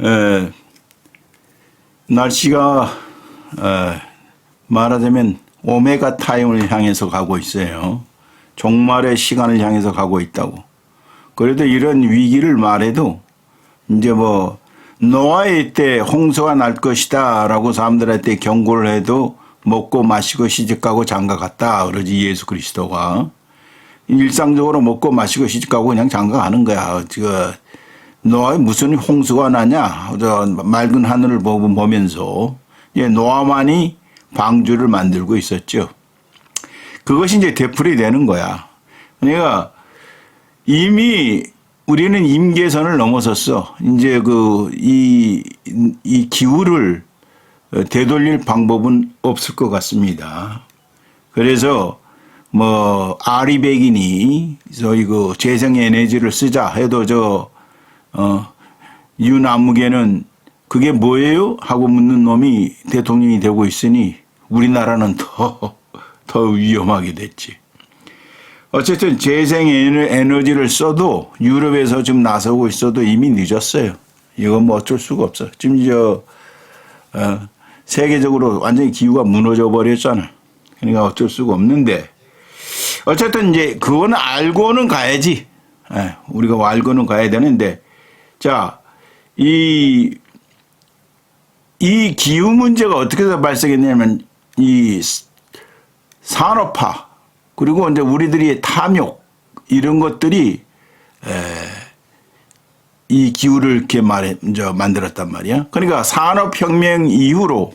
에, 날씨가 에, 말하자면 오메가 타임을 향해서 가고 있어요. 종말의 시간을 향해서 가고 있다고. 그래도 이런 위기를 말해도 이제 뭐 노아의 때 홍수가 날 것이다라고 사람들한테 경고를 해도 먹고 마시고 시집가고 장가갔다 그러지 예수 그리스도가 일상적으로 먹고 마시고 시집가고 그냥 장가가는 거야. 그 노아에 무슨 홍수가 나냐? 저 맑은 하늘을 보면서 예, 노아만이 방주를 만들고 있었죠. 그것이 이제 되풀이 되는 거야. 그러니까 이미 우리는 임계선을 넘어섰어. 이제 그, 이, 이 기후를 되돌릴 방법은 없을 것 같습니다. 그래서 뭐, 아리백인이 저희 그 재생 에너지를 쓰자 해도 저, 어, 유나무계는 그게 뭐예요? 하고 묻는 놈이 대통령이 되고 있으니 우리나라는 더, 더 위험하게 됐지. 어쨌든 재생 에너- 에너지를 써도 유럽에서 지금 나서고 있어도 이미 늦었어요. 이건 뭐 어쩔 수가 없어. 지금 저 어, 세계적으로 완전히 기후가 무너져 버렸잖아. 그러니까 어쩔 수가 없는데 어쨌든 이제 그거는 알고는 가야지. 예, 우리가 알고는 가야 되는데 자, 이, 이 기후 문제가 어떻게 해서 발생했냐면 이 산업화 그리고 이제 우리들이 탐욕 이런 것들이 에, 이 기후를 이렇게 말해 이제 만들었단 말이야. 그러니까 산업혁명 이후로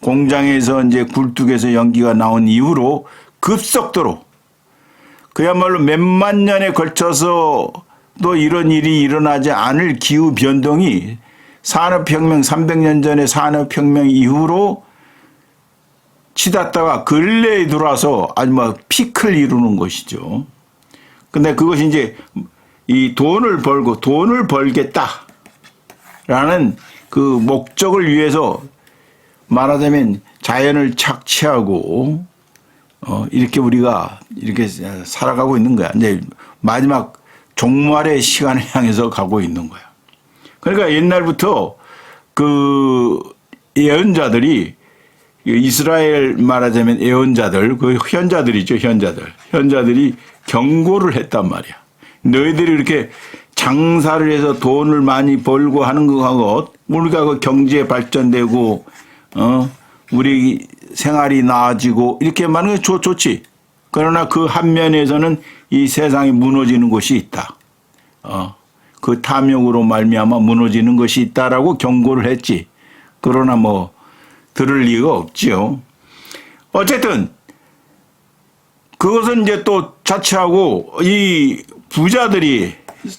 공장에서 이제 굴뚝에서 연기가 나온 이후로 급속도로 그야말로 몇만 년에 걸쳐서 또 이런 일이 일어나지 않을 기후 변동이 산업혁명 300년 전에 산업혁명 이후로 치닫다가 근래에 들어와서 아주 막 피크를 이루는 것이죠. 근데 그것이 이제 이 돈을 벌고 돈을 벌겠다라는 그 목적을 위해서 말하자면 자연을 착취하고 어 이렇게 우리가 이렇게 살아가고 있는 거야. 이제 마지막 종말의 시간을 향해서 가고 있는 거야. 그러니까 옛날부터 그 예언자들이 이스라엘 말하자면 예언자들, 그 현자들이죠, 현자들. 현자들이 경고를 했단 말이야. 너희들이 이렇게 장사를 해서 돈을 많이 벌고 하는 거하고 우리가 그 경제 발전되고 어 우리 생활이 나아지고 이렇게 많은 게 좋, 좋지. 그러나 그 한 면에서는 이 세상이 무너지는 것이 있다. 어. 그 탐욕으로 말미암아 무너지는 것이 있다라고 경고를 했지. 그러나 뭐 들을 리가 없지요. 어쨌든 그것은 이제 또 자체하고 이 부자들이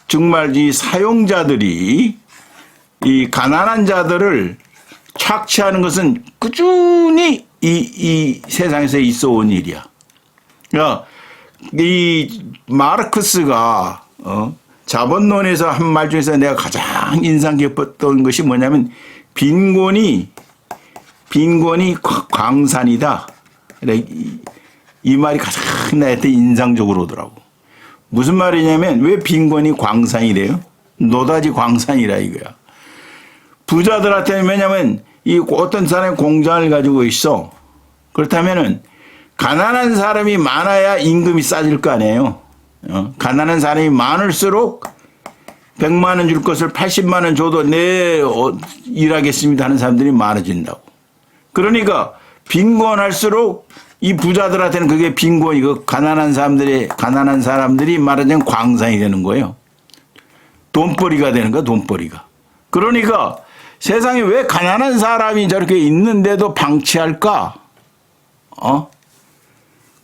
정말 이 사용자들이 이 가난한 자들을 착취하는 것은 꾸준히 이, 이 세상에서 있어 온 일이야. 그러니까 이 마르크스가 어, 자본론에서 한 말 중에서 내가 가장 인상 깊었던 것이 뭐냐면 빈곤이 빈곤이 광산이다. 이 말이 가장 나한테 인상적으로 오더라고. 무슨 말이냐면 왜 빈곤이 광산이래요? 노다지 광산이라 이거야. 부자들한테는 왜냐면 이 어떤 사람이 공장을 가지고 있어. 그렇다면은 가난한 사람이 많아야 임금이 싸질 거 아니에요. 어? 가난한 사람이 많을수록 100만 원 줄 것을 80만 원 줘도 내 어, 일하겠습니다 하는 사람들이 많아진다고. 그러니까 빈곤할수록 이 부자들한테는 그게 빈곤이고 가난한 사람들이 가난한 사람들이 말하자면 광산이 되는 거예요. 돈벌이가 되는 거야, 돈벌이가. 그러니까 세상에 왜 가난한 사람이 저렇게 있는데도 방치할까? 어?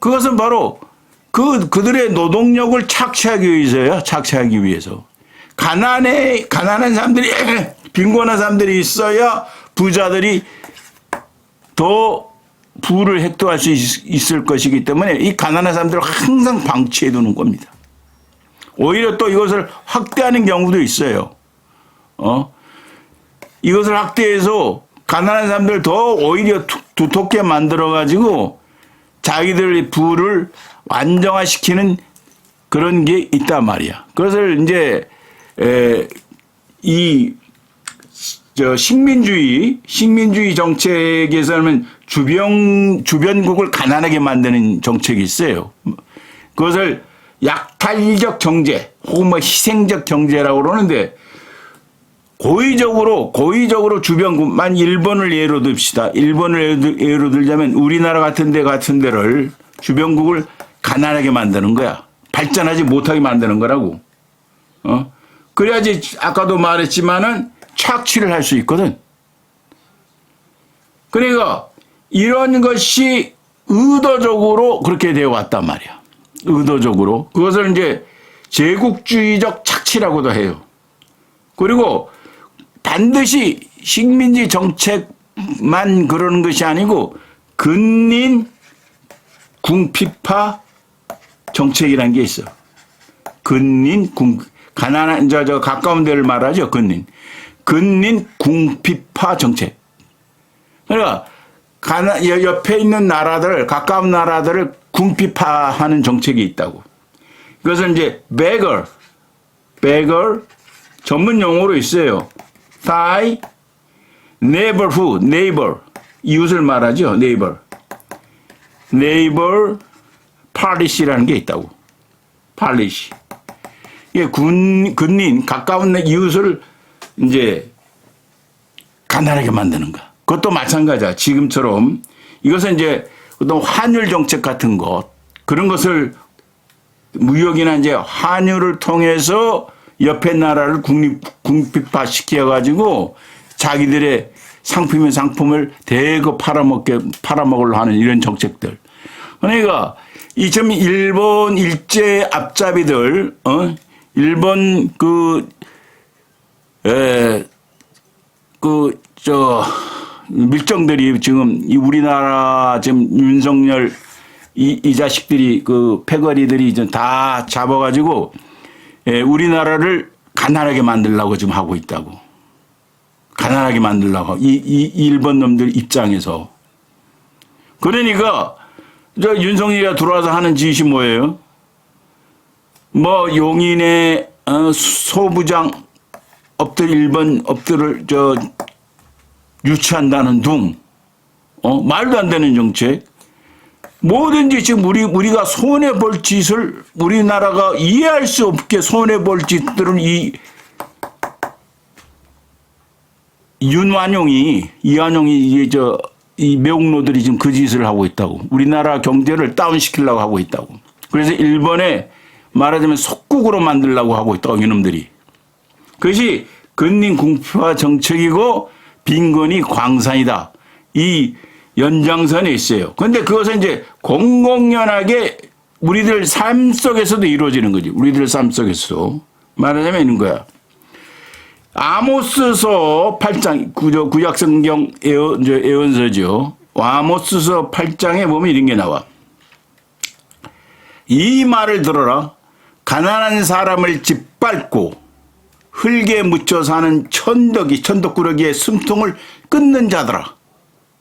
그것은 바로 그 그들의 노동력을 착취하기 위해서요. 착취하기 위해서. 가난해 가난한 사람들이 빈곤한 사람들이 있어야 부자들이 더 부를 획도할 수 있, 을 것이기 때문에 이 가난한 사람들을 항상 방치해 두는 겁니다. 오히려 또 이것을 확대하는 경우도 있어요. 어? 이것을 확대해서 가난한 사람들 더 오히려 두- 두텁게 만들어 가지고 자기들의 부를 안정화시키는 그런 게 있단 말이야. 그것을 이제 에, 이 저 식민주의 식민주의 정책에서는 주변 주변국을 가난하게 만드는 정책이 있어요. 그것을 약탈적 경제 혹은 뭐 희생적 경제라고 그러는데 고의적으로 고의적으로 주변국만 일본을 예로 듭시다. 일본을 예로, 들자면 우리나라 같은 데 같은 데를 주변국을 가난하게 만드는 거야. 발전하지 못하게 만드는 거라고. 어? 그래야지 아까도 말했지만은 착취를 할 수 있거든. 그러니까 이런 것이 의도적으로 그렇게 되어 왔단 말이야. 의도적으로. 그것을 이제 제국주의적 착취라고도 해요. 그리고 반드시 식민지 정책만 그러는 것이 아니고 근린 궁피파 정책이라는 게 있어. 근린 궁 가난한 저, 저 가까운 데를 말하죠. 근린 근린 궁피파 정책. 그러니까 가나 여- 옆에 있는 나라들 가까운 나라들을 궁피파하는 정책이 있다고. 그것은 이제 beggar 전문 용어로 있어요. Thai, neighborhood, neighbor 이웃을 말하죠. neighbor, neighbor policy라는 게 있다고. policy. 이게 군 근린 가까운 이웃을 이제 가난하게 만드는 거. 그것도 마찬가지야. 지금처럼 이것은 이제 어떤 환율 정책 같은 것 그런 것을 무역이나 이제 환율을 통해서 옆에 나라를 국립 궁핍화 시켜 가지고 자기들의 상품의 상품을 대거 팔아먹게 팔아먹으려 하는 이런 정책들. 그러니까 이좀 일본 일제 앞잡이들 어 일본 그 에, 그, 저, 밀정들이 지금 이 우리나라 지금 윤석열 이, 이 자식들이 그 패거리들이 이제 다 잡아가지고 예, 우리나라를 가난하게 만들려고 지금 하고 있다고. 가난하게 만들려고. 이, 이 일본 놈들 입장에서. 그러니까 저 윤석열이가 들어와서 하는 짓이 뭐예요? 뭐 용인의 어, 소부장 업들 일본 업들을 저 유치한다는 둥, 어 말도 안 되는 정책. 뭐든지 지금 우리 우리가 손해 볼 짓을 우리나라가 이해할 수 없게 손해 볼 짓들을 이 윤완용이 이완용이 이게 저이 매국노들이 지금 그 짓을 하고 있다고. 우리나라 경제를 다운시키려고 하고 있다고. 그래서 일본에 말하자면 속국으로 만들려고 하고 있다고 이놈들이. 그것이 근린 궁피화 정책이고 빈곤이 광산이다. 이 연장선에 있어요. 그런데 그것은 이제 공공연하게 우리들 삶 속에서도 이루어지는 거지. 우리들 삶 속에서. 말하자면 이런 거야. 아모스서 8장, 구저, 구약성경 예언, 저 예언서죠. 아모스서 8장에 보면 이런 게 나와. 이 말을 들어라. 가난한 사람을 짓밟고 흙에 묻혀 사는 천덕이 천덕꾸러기의 숨통을 끊는 자들아.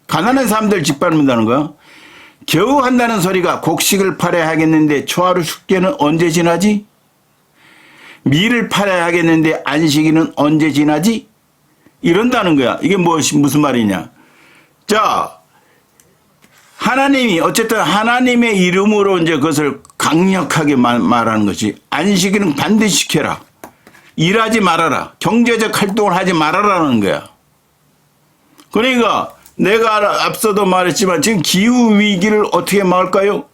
가난한 사람들 짓밟는다는 거야. 겨우 한다는 소리가 곡식을 팔아야 하겠는데 초하루 축제는 언제 지나지? 밀을 팔아야 하겠는데 안식일은 언제 지나지? 이런다는 거야. 이게 무엇이 무슨 말이냐? 자, 하나님이 어쨌든 하나님의 이름으로 이제 그것을 강력하게 말, 말하는 것이 안식일은 반드시 지켜라. 일하지 말아라. 경제적 활동을 하지 말아라는 거야. 그러니까 내가 앞서도 말했지만 지금 기후 위기를 어떻게 막을까요?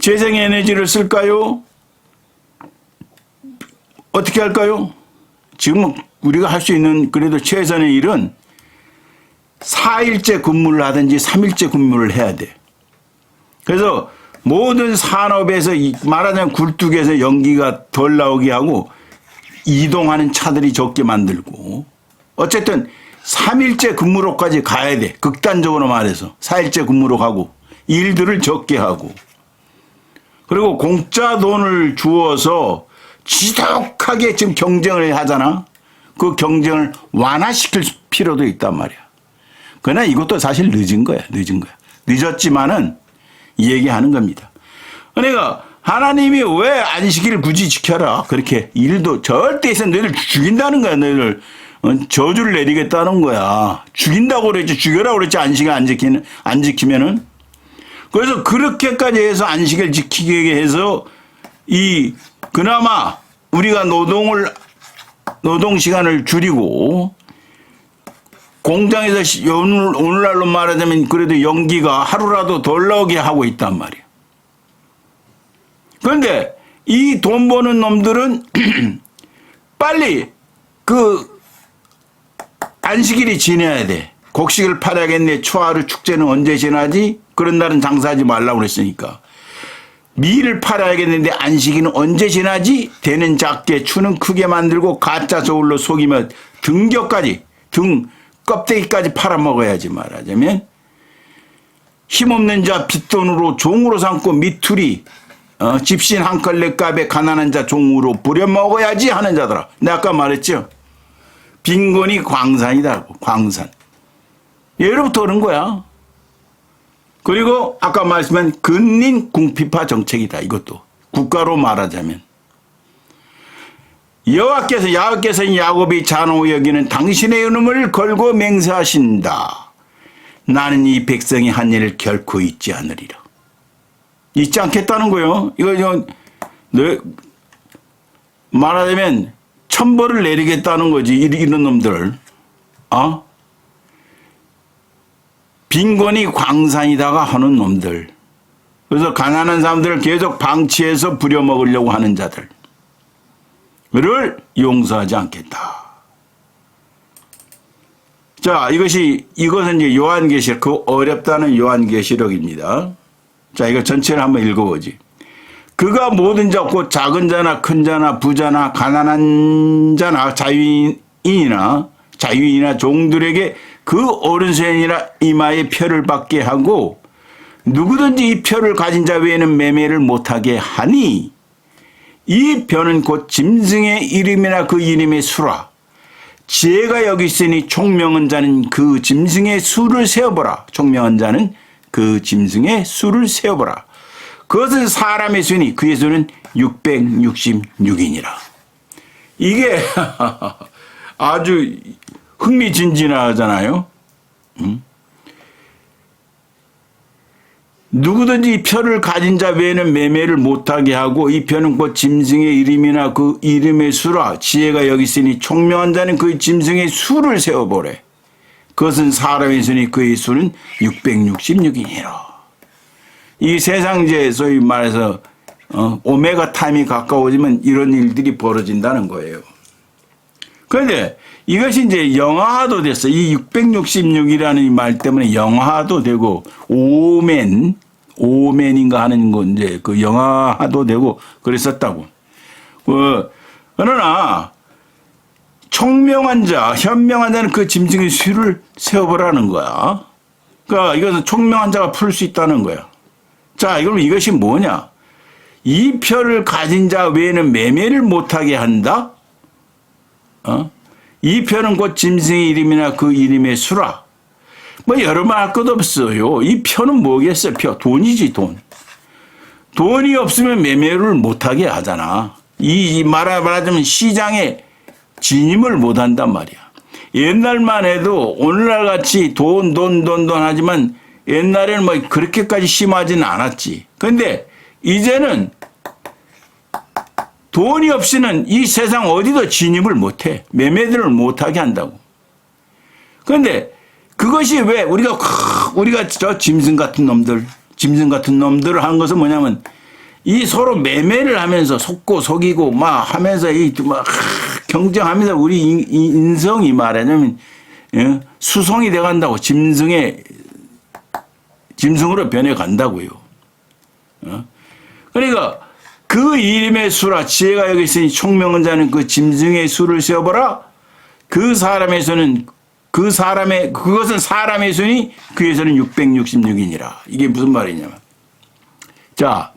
재생 에너지를 쓸까요? 어떻게 할까요? 지금 우리가 할 수 있는 그래도 최선의 일은 4일째 근무를 하든지 3일째 근무를 해야 돼. 그래서 모든 산업에서 이- 말하자면 굴뚝에서 연기가 덜 나오게 하고 이동하는 차들이 적게 만들고 어쨌든 3일째 근무로까지 가야 돼. 극단적으로 말해서 4일째 근무로 가고 일들을 적게 하고 그리고 공짜 돈을 주어서 지독하게 지금 경쟁을 하잖아. 그 경쟁을 완화시킬 필요도 있단 말이야. 그러나 이것도 사실 늦은 거야. 늦은 거야. 늦었지만은 얘기하는 겁니다. 그러니까 하나님이 왜 안식일을 굳이 지켜라? 그렇게 일도 절대 있어 너희를 죽인다는 거야. 너희를 어, 저주를 내리겠다는 거야. 죽인다고 그랬지, 죽여라 그랬지, 안식을 안 지키는, 안 지키면은. 그래서 그렇게까지 해서 안식을 지키게 해서 이, 그나마 우리가 노동을, 노동 시간을 줄이고 공장에서 시- 오늘, 오늘날로 말하자면 그래도 연기가 하루라도 덜 나오게 하고 있단 말이야. 그런데 이 돈 버는 놈들은 빨리 그 안식일이 지내야 돼. 곡식을 팔아야겠네. 초하루 축제는 언제 지나지? 그런 날은 장사하지 말라고 그랬으니까. 밀을 팔아야겠는데 안식일은 언제 지나지? 되는 작게 추는 크게 만들고 가짜 저울로 속이며 등겨까지 등 껍데기까지 팔아먹어야지 말하자면 힘없는 자 빚돈으로 종으로 삼고 미투리 어, 집신 한 걸레 값에 가난한 자 종으로 부려먹어야지 하는 자더라. 내가 아까 말했죠. 빈곤이 광산이다. 광산. 예로부터 그런 거야. 그리고 아까 말씀한 근린 궁피파 정책이다. 이것도 국가로 말하자면 여호와께서 야곱께서 야곱이 잔호 여기는 당신의 이름을 걸고 맹세하신다. 나는 이 백성이 한 일을 결코 잊지 않으리라. 잊지 않겠다는 거요. 이거 저 네, 말하자면 천벌을 내리겠다는 거지. 이- 이런 놈들. 어? 빈곤이 광산이다가 하는 놈들. 그래서 가난한 사람들을 계속 방치해서 부려먹으려고 하는 자들을 용서하지 않겠다. 자, 이것이, 이것은 이제 요한계시록, 그 어렵다는 요한계시록입니다. 자, 이거 전체를 한번 읽어보지. 그가 모든 자, 곧 작은 자나 큰 자나 부자나 가난한 자나 자유인이나 자유인이나 종들에게 그 오른손이나 이마에 표를 받게 하고 누구든지 이 표를 가진 자 외에는 매매를 못하게 하니 이 표는 곧 짐승의 이름이나 그 이름의 수라 지혜가 여기 있으니 총명한 자는 그 짐승의 수를 세어보라. 총명한 자는 그 짐승의 수를 세어보라. 그것은 사람의 수니 그의 수는 666이니라. 이게 아주 흥미진진하잖아요. 음? 누구든지 이 표를 가진 자 외에는 매매를 못하게 하고 이 표는 곧 짐승의 이름이나 그 이름의 수라 지혜가 여기 있으니 총명한 자는 그 짐승의 수를 세어보래. 그것은 사람의 수니 그의 수는 666이니라. 이 세상 이제 소위 말해서 어, 오메가 타임이 가까워지면 이런 일들이 벌어진다는 거예요. 그런데 이것이 이제 영화도 됐어. 이 666이라는 말 때문에 영화도 되고 오멘, 오멘인가 하는 거 이제 그 영화도 되고 그랬었다고. 어, 그러나 총명한 자, 현명한 자는 그 짐승의 수를 세워보라는 거야. 그러니까 이것은 총명한 자가 풀 수 있다는 거야. 자, 그럼 이것이 뭐냐? 이 표를 가진 자 외에는 매매를 못하게 한다? 어? 이 표는 곧 짐승의 이름이나 그 이름의 수라. 뭐 여러 말 할 것 없어요. 이 표는 뭐겠어요? 표. 돈이지, 돈. 돈이 없으면 매매를 못하게 하잖아. 이 말하- 말하자면 시장에 진입을 못한단 말이야. 옛날만 해도 오늘날 같이 돈, 돈, 돈, 돈 하지만 옛날에는 뭐 그렇게까지 심하지는 않았지. 근데 이제는 돈이 없이는 이 세상 어디도 진입을 못해. 매매들을 못하게 한다고. 그런데 그것이 왜 우리가 크- 우리가 저 짐승 같은 놈들, 짐승 같은 놈들을 하는 것은 뭐냐면 이 서로 매매를 하면서 속고 속이고 막 하면서 이 막 경쟁하면서 우리 인성이 말하자면 예? 수송이 돼 간다고 짐승의 짐승으로 변해 간다고요. 어? 그러니까 그 이름의 수라 지혜가 여기 있으니 총명한 자는 그 짐승의 수를 세어보라. 그 사람의 수는 그 사람의 그것은 사람의 수니 그에서는 666이니라. 이게 무슨 말이냐면 자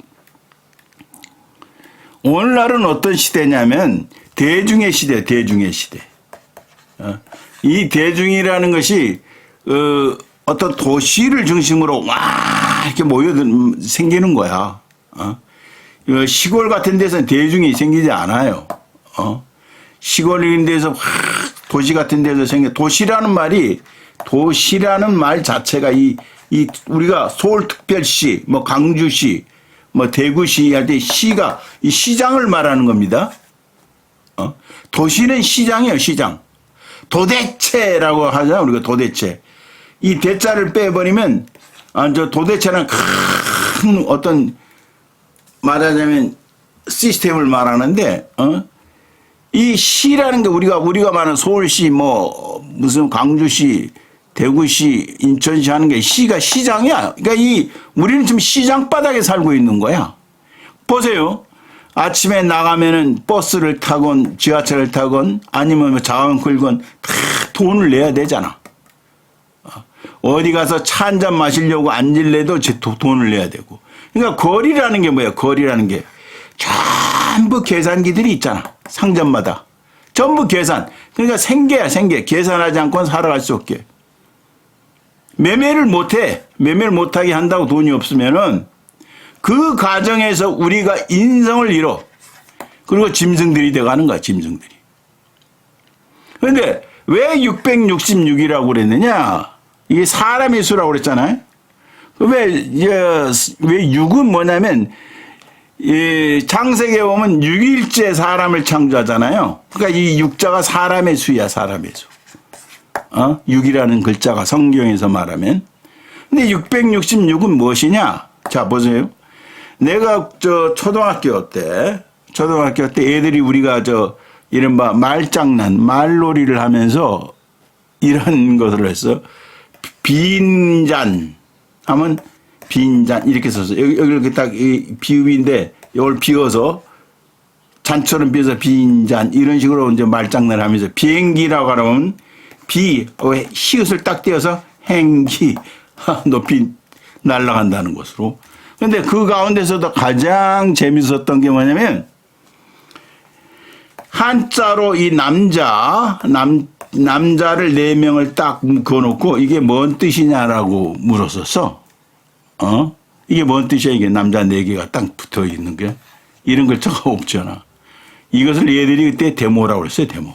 오늘날은 어떤 시대냐면 대중의 시대, 대중의 시대. 어? 이 대중이라는 것이 어, 어떤 도시를 중심으로 와 이렇게 모여들 생기는 거야. 어? 어, 시골 같은 데서는 대중이 생기지 않아요. 어? 시골인 데서 확 도시 같은 데서 생겨 도시라는 말이 도시라는 말 자체가 이, 이 우리가 서울특별시, 뭐 강주시, 뭐 대구시 할 때 시가 이 시장을 말하는 겁니다. 어? 도시는 시장이에요, 시장. 도대체라고 하잖아, 우리가 도대체. 이 대자를 빼버리면, 아, 저 도대체는 큰 어떤, 말하자면 시스템을 말하는데, 어? 이 시라는 게 우리가, 우리가 말하는 서울시, 뭐, 무슨 광주시, 대구시, 인천시 하는 게 시가 시장이야. 그러니까 이, 우리는 지금 시장 바닥에 살고 있는 거야. 보세요. 아침에 나가면은 버스를 타건 지하철을 타건 아니면 뭐 자원 끌건 다 돈을 내야 되잖아. 어디 가서 차 한 잔 마시려고 앉을래도 돈을 내야 되고. 그러니까 거리라는 게 뭐야? 거리라는 게 전부 계산기들이 있잖아. 상점마다. 전부 계산. 그러니까 생계야, 생계. 계산하지 않고는 살아갈 수 없게. 매매를 못해. 매매를 못하게 한다고 돈이 없으면은 그 과정에서 우리가 인성을 잃어. 그리고 짐승들이 돼가는 거야, 짐승들이. 그런데 왜 666이라고 그랬느냐? 이게 사람의 수라고 그랬잖아요. 왜, 이제 왜 6은 뭐냐면, 이 창세기에 보면 6일째 사람을 창조하잖아요. 그러니까 이 육자가 사람의 수야, 사람의 수. 어? 6이라는 글자가 성경에서 말하면. 근데 666은 무엇이냐? 자, 보세요. 내가 저 초등학교 때, 초등학교 때 애들이 우리가 저 이른바 말장난, 말놀이를 하면서 이런 것을 했어. 빈잔 하면 빈잔 이렇게 썼어. 여기, 여기 이렇게 딱이 비읍인데 이걸 비워서 잔처럼 비어서 빈잔 이런 식으로 이제 말장난을 하면서 비행기라고 하면 비 어, 히읗을 딱 띄어서 행기 하, 높이 날아간다는 것으로. 근데 그 가운데서도 가장 재밌었던 게 뭐냐면 한자로 이 남자 남 남자를 네 명을 딱 그어놓고 이게 뭔 뜻이냐라고 물었었어. 어? 이게 뭔 뜻이야? 이게 남자 네 개가 딱 붙어 있는 게 이런 글자가 없잖아. 이것을 얘들이 그때 데모라고 그랬어요. 데모.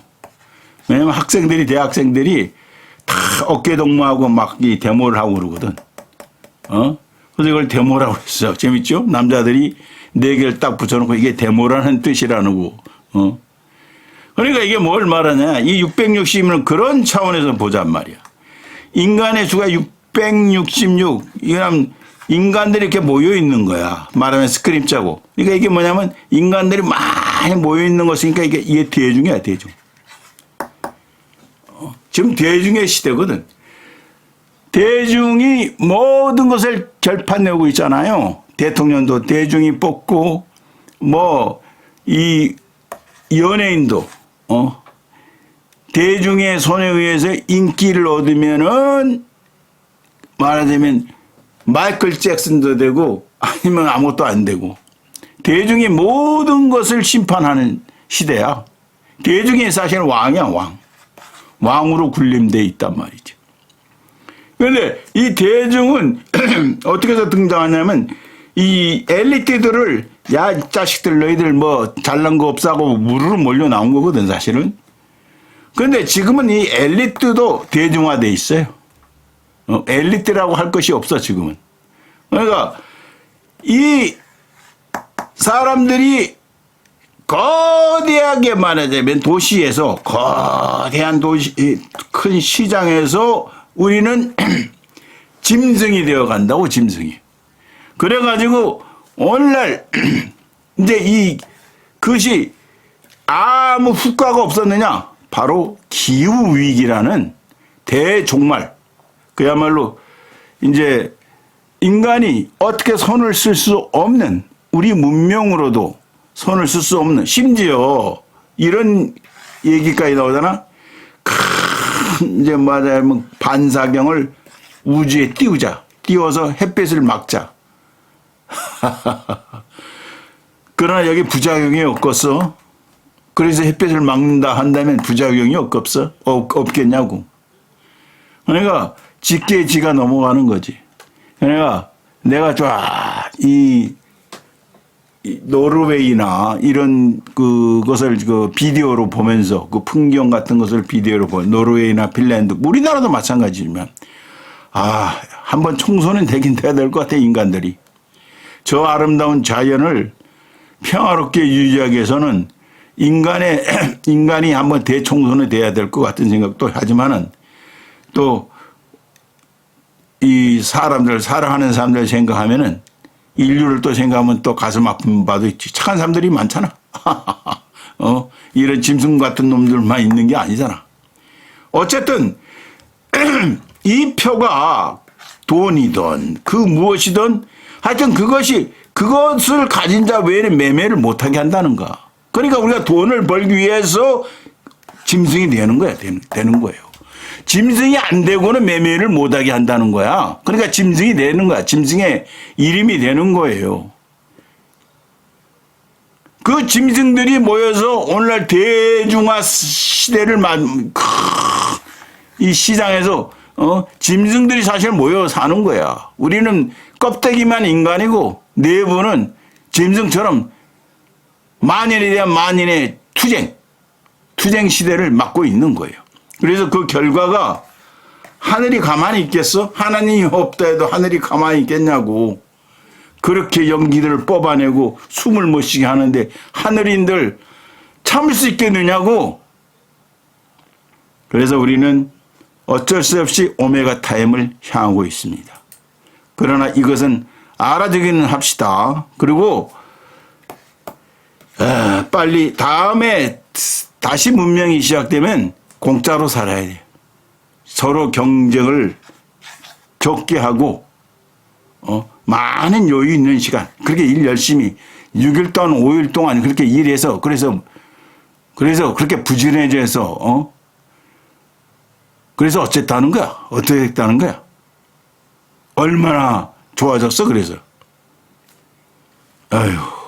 왜냐면 학생들이 대학생들이 다 어깨 동무하고 막 이 데모를 하고 그러거든. 어? 그래서 이걸 데모라고 했어. 재밌죠? 남자들이 네 개를 딱 붙여놓고 이게 데모라는 뜻이라는 거. 어? 그러니까 이게 뭘 말하냐. 이 660은 그런 차원에서 보잔 말이야. 인간의 수가 666. 이건 인간들이 이렇게 모여 있는 거야. 말하면 스크림 짜고. 그러니까 이게 뭐냐면 인간들이 많이 모여 있는 것이니까 이게, 이게 대중이야, 대중. 어, 지금 대중의 시대거든. 대중이 모든 것을 결판내고 있잖아요. 대통령도 대중이 뽑고, 뭐, 이 연예인도, 어, 대중의 손에 의해서 인기를 얻으면은 말하자면 마이클 잭슨도 되고 아니면 아무것도 안 되고 대중이 모든 것을 심판하는 시대야. 대중이 사실은 왕이야, 왕. 왕으로 군림돼 있단 말이지. 그런데 이 대중은 어떻게 해서 등장하냐면 이 엘리트들을 야, 이 자식들 너희들 뭐 잘난 거 없사고 무르르 몰려 나온 거거든, 사실은. 그런데 지금은 이 엘리트도 대중화돼 있어요. 어, 엘리트라고 할 것이 없어, 지금은. 그러니까 이 사람들이 거대하게 말하자면 도시에서 거대한 도시 큰 시장에서 우리는 짐승이 되어 간다고 짐승이. 그래가지고 오늘날 이제 이 그것이 아무 효과가 없었느냐? 바로 기후 위기라는 대종말. 그야말로 이제 인간이 어떻게 손을 쓸 수 없는 우리 문명으로도 손을 쓸 수 없는 심지어 이런 얘기까지 나오잖아. 큰 이제 말하자면 반사경을 우주에 띄우자. 띄워서 햇빛을 막자. 그러나 여기 부작용이 없겠어. 그래서 햇빛을 막는다 한다면 부작용이 없겠어? 없, 없겠냐고. 그러니까 직계에 지가 넘어가는 거지. 그러니까 내가 좋아. 이이 노르웨이나 이런 그것을 그 비디오로 보면서 그 풍경 같은 것을 비디오로 보 노르웨이나 핀란드 우리나라도 마찬가지지만 아 한번 청소는 되긴 돼야 될 것 같아 인간들이 저 아름다운 자연을 평화롭게 유지하기 위해서는 인간의 인간이 한번 대청소는 돼야 될 것 같은 생각도 하지만은 또 이 사람들 사랑하는 사람들 생각하면은 인류를 또 생각하면 또 가슴 아픈 바도 있지. 착한 사람들이 많잖아. 어, 이런 짐승 같은 놈들만 있는 게 아니잖아. 어쨌든 이 표가 돈이든 그 무엇이든 하여튼 그것이 그것을 가진 자 외에는 매매를 못하게 한다는가. 그러니까 우리가 돈을 벌기 위해서 짐승이 되는 거야. 되는, 되는 거예요. 짐승이 안 되고는 매매를 못하게 한다는 거야. 그러니까 짐승이 되는 거야. 짐승의 이름이 되는 거예요. 그 짐승들이 모여서 오늘날 대중화 시대를 만, 크, 이 시장에서 어? 짐승들이 사실 모여 사는 거야. 우리는 껍데기만 인간이고 내부는 짐승처럼 만인에 대한 만인의 투쟁, 투쟁 시대를 맞고 있는 거예요. 그래서 그 결과가 하늘이 가만히 있겠어? 하나님이 없다 해도 하늘이 가만히 있겠냐고. 그렇게 연기들을 뽑아내고 숨을 못 쉬게 하는데 하늘인들 참을 수 있겠느냐고. 그래서 우리는 어쩔 수 없이 오메가 타임을 향하고 있습니다. 그러나 이것은 알아두기는 합시다. 그리고 아, 빨리 다음에 다시 문명이 시작되면 공짜로 살아야 돼요. 서로 경쟁을 적게 하고 어, 많은 여유 있는 시간 그렇게 일 열심히 6일 동안 5일 동안 그렇게 일해서 그래서 그래서 그렇게 부지런해져서 어? 그래서 어쨌다는 거야 어떻게 됐다는 거야 얼마나 좋아졌어? 그래서. 아휴